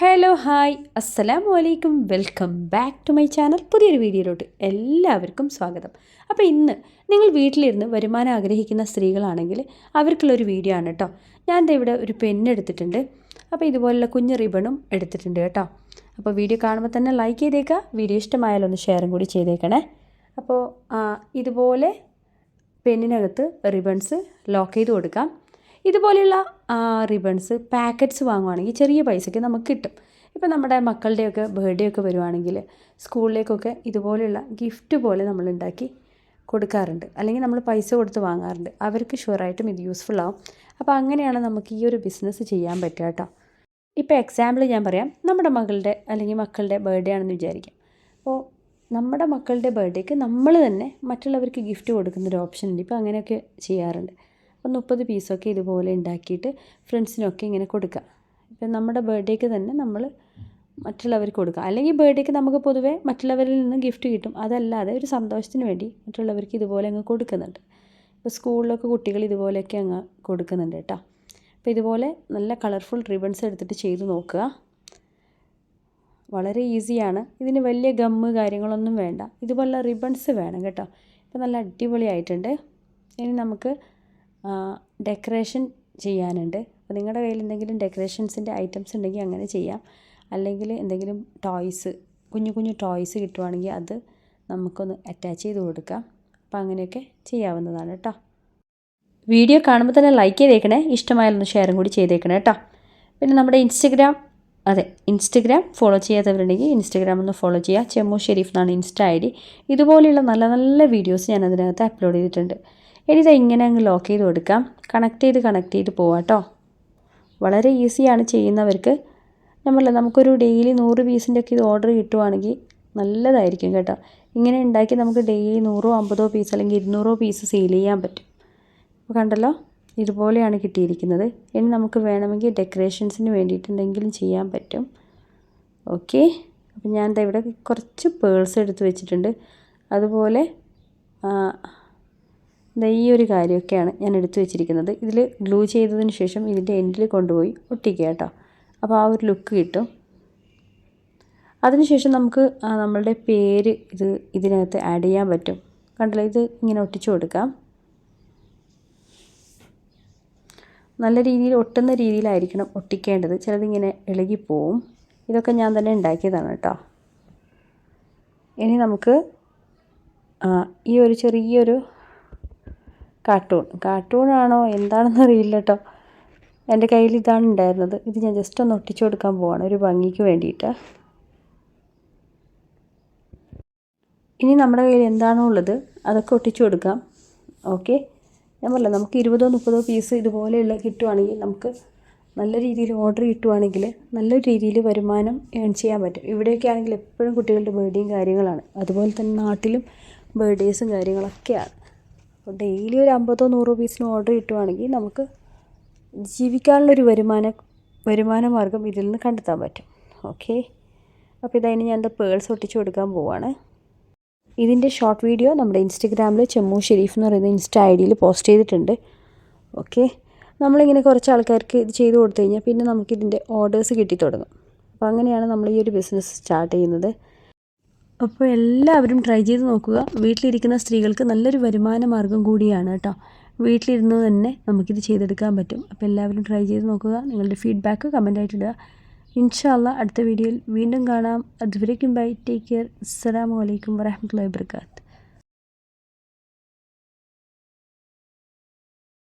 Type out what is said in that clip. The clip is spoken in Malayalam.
ഹലോ ഹായ് അസ്സലാമു അലൈക്കും. Welcome back to my channel. പുതിയൊരു വീഡിയോയിലോട്ട് എല്ലാവർക്കും സ്വാഗതം. അപ്പോൾ ഇന്ന് നിങ്ങൾ വീട്ടിലിരുന്ന് വരുമാനം ആഗ്രഹിക്കുന്ന സ്ത്രീകളാണെങ്കിൽ അവർക്കുള്ളൊരു വീഡിയോ ആണ് കേട്ടോ ഞാൻ ഇവിടെ ഒരു പെന്ന് എടുത്തിട്ടുണ്ട്. അപ്പോൾ ഇതുപോലുള്ള കുഞ്ഞ് റിബണും എടുത്തിട്ടുണ്ട് കേട്ടോ അപ്പോൾ വീഡിയോ കാണുമ്പോൾ തന്നെ ലൈക്ക് ചെയ്തേക്കുക വീഡിയോ ഇഷ്ടമായാലൊന്ന് ഷെയറും കൂടി ചെയ്തേക്കണേ. അപ്പോൾ ഇതുപോലെ പെന്നിനകത്ത് റിബൺസ് ലോക്ക് ചെയ്ത് കൊടുക്കാം. ഇതുപോലെയുള്ള റിബൺസ് പാക്കറ്റ്സ് വാങ്ങുവാണെങ്കിൽ ചെറിയ പൈസയ്ക്ക് നമുക്ക് കിട്ടും. ഇപ്പം നമ്മുടെ മക്കളുടെയൊക്കെ ബർത്ത്ഡേ ഒക്കെ വരുവാണെങ്കിൽ സ്കൂളിലേക്കൊക്കെ ഇതുപോലെയുള്ള ഗിഫ്റ്റ് പോലെ നമ്മൾ ഉണ്ടാക്കി കൊടുക്കാറുണ്ട്. അല്ലെങ്കിൽ നമ്മൾ പൈസ കൊടുത്ത് വാങ്ങാറുണ്ട്. അവർക്ക് ഷുവറായിട്ടും ഇത് യൂസ്ഫുൾ ആവും. അപ്പോൾ അങ്ങനെയാണ് നമുക്ക് ഈ ഒരു ബിസിനസ് ചെയ്യാൻ പറ്റുക കേട്ടോ. ഇപ്പോൾ എക്സാമ്പിൾ ഞാൻ പറയാം. നമ്മുടെ മകളുടെ അല്ലെങ്കിൽ മക്കളുടെ ബർത്ത്ഡേ ആണെന്ന് വിചാരിക്കാം. അപ്പോൾ നമ്മുടെ മക്കളുടെ ബർത്ത്ഡേക്ക് നമ്മൾ തന്നെ മറ്റുള്ളവർക്ക് ഗിഫ്റ്റ് കൊടുക്കുന്നൊരു ഓപ്ഷൻ ഉണ്ട്. ഇപ്പോൾ അങ്ങനെയൊക്കെ ചെയ്യാറുണ്ട്. അപ്പോൾ മുപ്പത് പീസൊക്കെ ഇതുപോലെ ഉണ്ടാക്കിയിട്ട് ഫ്രണ്ട്സിനൊക്കെ ഇങ്ങനെ കൊടുക്കുക. ഇപ്പം നമ്മുടെ ബർത്ത്ഡേക്ക് തന്നെ നമ്മൾ മറ്റുള്ളവർക്ക് കൊടുക്കുക. അല്ലെങ്കിൽ ബർത്ത്ഡേക്ക് നമുക്ക് പൊതുവേ മറ്റുള്ളവരിൽ നിന്ന് ഗിഫ്റ്റ് കിട്ടും. അതല്ലാതെ ഒരു സന്തോഷത്തിന് വേണ്ടി മറ്റുള്ളവർക്ക് ഇതുപോലെ അങ്ങ് കൊടുക്കുന്നുണ്ട്. ഇപ്പോൾ സ്കൂളിലൊക്കെ കുട്ടികൾ ഇതുപോലെയൊക്കെ അങ്ങ് കൊടുക്കുന്നുണ്ട് കേട്ടോ. അപ്പോൾ ഇതുപോലെ നല്ല കളർഫുൾ റിബൺസ് എടുത്തിട്ട് ചെയ്ത് നോക്കുക. വളരെ ഈസിയാണ്. ഇതിന് വലിയ ഗമ്മ് കാര്യങ്ങളൊന്നും വേണ്ട. ഇതുപോലുള്ള റിബൺസ് വേണം കേട്ടോ. ഇപ്പോൾ നല്ല അടിപൊളിയായിട്ടുണ്ട്. ഇനി നമുക്ക് ഡെക്കറേഷൻ ചെയ്യാനുണ്ട്. അപ്പോൾ നിങ്ങളുടെ കയ്യിൽ എന്തെങ്കിലും ഡെക്കറേഷൻസിന്റെ ഐറ്റംസ് ഉണ്ടെങ്കിൽ അങ്ങനെ ചെയ്യാം. അല്ലെങ്കിൽ എന്തെങ്കിലും ടോയ്സ് കുഞ്ഞു കുഞ്ഞു ടോയ്സ് കിട്ടുവാണെങ്കിൽ അത് നമുക്കൊന്ന് അറ്റാച്ച് ചെയ്ത് കൊടുക്കാം. അപ്പോൾ അങ്ങനെയൊക്കെ ചെയ്യാവുന്നതാണ് കേട്ടോ വീഡിയോ കാണുമ്പോൾ തന്നെ ലൈക്ക് ചെയ്തേക്കണേ. ഇഷ്ടമായാലൊന്ന് ഷെയറും കൂടി ചെയ്തേക്കണേ കേട്ടോ പിന്നെ നമ്മുടെ ഇൻസ്റ്റഗ്രാം അതെ ഇൻസ്റ്റഗ്രാം ഫോളോ ചെയ്യാത്തവരുണ്ടെങ്കിൽ ഇൻസ്റ്റഗ്രാം ഒന്ന് ഫോളോ ചെയ്യുക. ചെമ്മു ഷെരീഫ് എന്നാണ് ഇൻസ്റ്റ ഐ ഡി. ഇതുപോലെയുള്ള നല്ല നല്ല വീഡിയോസ് ഞാൻ അതിനകത്ത് അപ്ലോഡ് ചെയ്തിട്ടുണ്ട്. ഇനി ഇത് ഇങ്ങനെ അങ്ങ് ലോക്ക് ചെയ്ത് കൊടുക്കാം. കണക്ട് ചെയ്ത് കണക്ട് ചെയ്ത് പോവാട്ടോ വളരെ ഈസിയാണ് ചെയ്യുന്നവർക്ക്. നമ്മളല്ല നമുക്കൊരു ഡെയിലി നൂറ് പീസിന്റെ ഒക്കെ ഇത് ഓർഡർ കിട്ടുവാണെങ്കിൽ നല്ലതായിരിക്കും കേട്ടോ. ഇങ്ങനെ ഉണ്ടാക്കി നമുക്ക് ഡെയിലി നൂറോ അമ്പതോ പീസ് അല്ലെങ്കിൽ ഇരുന്നൂറോ പീസ് സെയിൽ ചെയ്യാൻ പറ്റും. അപ്പോൾ കണ്ടല്ലോ? ഇതുപോലെയാണ് കിട്ടിയിരിക്കുന്നത്. ഇനി നമുക്ക് വേണമെങ്കിൽ ഡെക്കറേഷൻസിന് വേണ്ടിയിട്ട് എന്തെങ്കിലും ചെയ്യാൻ പറ്റും. ഓക്കെ അപ്പോൾ ഞാൻ ഇവിടെ കുറച്ച് പേഴ്സ് എടുത്ത് വെച്ചിട്ടുണ്ട്. അതുപോലെ ഈ ഒരു കാര്യമൊക്കെയാണ് ഞാൻ എടുത്തു വെച്ചിരിക്കുന്നത്. ഇതിൽ ഗ്ലൂ ചെയ്തതിന് ശേഷം ഇതിന്റെ എൻഡിൽ കൊണ്ടുപോയി ഒട്ടിക്കുക കേട്ടോ. അപ്പോൾ ആ ഒരു ലുക്ക് കിട്ടും. അതിനുശേഷം നമുക്ക് നമ്മളുടെ പേര് ഇത് ഇതിനകത്ത് ആഡ് ചെയ്യാൻ പറ്റും. കണ്ടല്ലോ? ഇത് ഇങ്ങനെ ഒട്ടിച്ചു കൊടുക്കാം. നല്ല രീതിയിൽ ഒട്ടുന്ന രീതിയിലായിരിക്കണം ഒട്ടിക്കേണ്ടത്. ചിലതിങ്ങനെ ഇളകിപ്പോവും ഇതൊക്കെ ഞാൻ തന്നെ ഉണ്ടാക്കിയതാണ് കേട്ടോ. ഇനി നമുക്ക് ഈ ഒരു ചെറിയൊരു കാർട്ടൂൺ കാർട്ടൂണാണോ എന്താണെന്ന് അറിയില്ല കേട്ടോ എന്റെ കയ്യിൽ ഇതാണ് ഉണ്ടായിരുന്നത്. ഇത് ഞാൻ ജസ്റ്റ് ഒന്ന് ഒട്ടിച്ചു കൊടുക്കാൻ പോവാണ്. ഒരു ഭംഗിക്ക് വേണ്ടിയിട്ട്. ഇനി നമ്മുടെ കയ്യിൽ എന്താണോ ഉള്ളത് അതൊക്കെ ഒട്ടിച്ചു കൊടുക്കാം. ഓക്കെ ഞാൻ പറഞ്ഞില്ല നമുക്ക് ഇരുപതോ മുപ്പതോ പീസ് ഇതുപോലെയുള്ള കിട്ടുവാണെങ്കിൽ നമുക്ക് നല്ല രീതിയിൽ ഓർഡർ കിട്ടുവാണെങ്കിൽ നല്ല രീതിയിൽ വരുമാനം ഏൺ ചെയ്യാൻ പറ്റും. ഇവിടെയൊക്കെ ആണെങ്കിൽ എപ്പോഴും കുട്ടികളുടെ ബേർഡേയും കാര്യങ്ങളാണ്. അതുപോലെ തന്നെ നാട്ടിലും ബേർഡേസും കാര്യങ്ങളൊക്കെയാണ്. അപ്പോൾ ഡെയിലി ഒരു അമ്പതോ നൂറോ പീസിന് ഓർഡർ കിട്ടുവാണെങ്കിൽ നമുക്ക് ജീവിക്കാനുള്ളൊരു വരുമാന വരുമാന മാർഗം ഇതിൽ നിന്ന് കണ്ടെത്താൻ പറ്റും. ഓക്കെ? അപ്പോൾ ഇതായി ഞാൻ എന്താ പേഴ്സ് ഒട്ടിച്ച് കൊടുക്കാൻ പോവാണ്. ഇതിന്റെ ഷോർട്ട് വീഡിയോ നമ്മുടെ ഇൻസ്റ്റഗ്രാമിൽ ചെമ്മു ഷെരീഫ് എന്ന് പറയുന്ന ഇൻസ്റ്റ ഐ ഡിയിൽ പോസ്റ്റ് ചെയ്തിട്ടുണ്ട്. ഓക്കെ? നമ്മളിങ്ങനെ കുറച്ച് ആൾക്കാർക്ക് ഇത് ചെയ്ത് കൊടുത്തു കഴിഞ്ഞാൽ പിന്നെ നമുക്കിതിന്റെ ഓർഡേഴ്സ് കിട്ടി തുടങ്ങും അപ്പോൾ അങ്ങനെയാണ് നമ്മൾ ഈ ഒരു ബിസിനസ് സ്റ്റാർട്ട് ചെയ്യുന്നത്. അപ്പോൾ എല്ലാവരും ട്രൈ ചെയ്ത് നോക്കുക. വീട്ടിലിരിക്കുന്ന സ്ത്രീകൾക്ക് നല്ലൊരു വരുമാന മാർഗം കൂടിയാണ് കേട്ടോ. വീട്ടിലിരുന്ന് തന്നെ നമുക്കിത് ചെയ്തെടുക്കാൻ പറ്റും. അപ്പോൾ എല്ലാവരും ട്രൈ ചെയ്ത് നോക്കുക. നിങ്ങളുടെ ഫീഡ്ബാക്ക് കമന്റായിട്ട് ഇടുക. ഇൻഷാല്ല അടുത്ത വീഡിയോയിൽ വീണ്ടും കാണാം. അതുവരേക്കും ബൈ ടേക്ക് കെയർ അസ്സാം വലൈക്കും വരഹമുല്ലാ വബർക്കാത്ത്